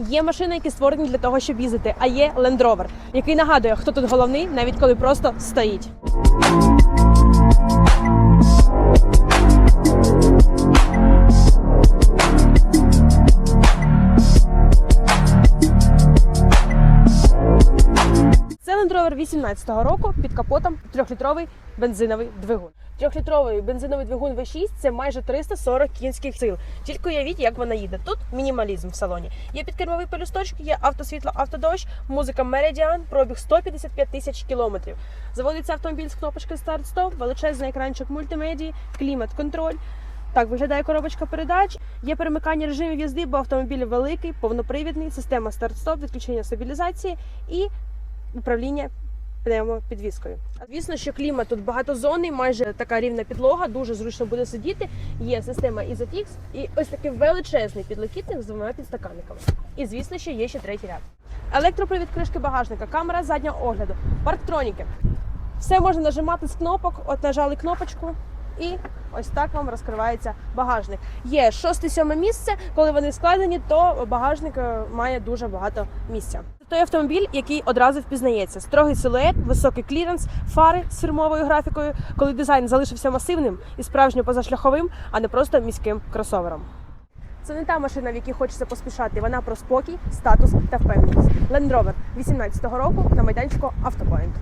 Є машини, які створені для того, щоб їздити, а є Land Rover, який нагадує, хто тут головний, навіть коли просто стоїть. Land Rover 18-го року під капотом трьохлітровий бензиновий двигун. Трьохлітровий бензиновий двигун V6 – це майже 340 кінських сил. Тільки уявіть, як вона їде. Тут мінімалізм в салоні. Є підкермовий пелюсточок, є автосвітло, автодощ, музика Meridian, пробіг 155 тисяч кілометрів. Заводиться автомобіль з кнопочки старт-стоп, величезний екранчик мультимедії, клімат-контроль. Так виглядає коробочка передач. Є перемикання режимів їзди, бо автомобіль великий, повнопривідний, система старт-стоп, відключення стабілізації і управління пневмопідвіскою. Звісно, що клімат тут багатозонний, майже така рівна підлога, дуже зручно буде сидіти. Є система Isofix і ось такий величезний підлокітник з двома підстаканниками. І звісно, що є ще третій ряд. Електропривід кришки багажника, камера заднього огляду, парктроніки. Все можна нажимати з кнопок. От нажали кнопочку, і ось так вам розкривається багажник. Є шосте-сьоме місце. Коли вони складені, то багажник е, має дуже багато місця. Той автомобіль, який одразу впізнається: строгий силует, високий кліренс, фари з фірмовою графікою, коли дизайн залишився масивним і справжньо позашляховим, а не просто міським кросовером. Це не та машина, в якій хочеться поспішати. Вона про спокій, статус та впевненість. Land Rover 18-го року на майданчику Автопоінт.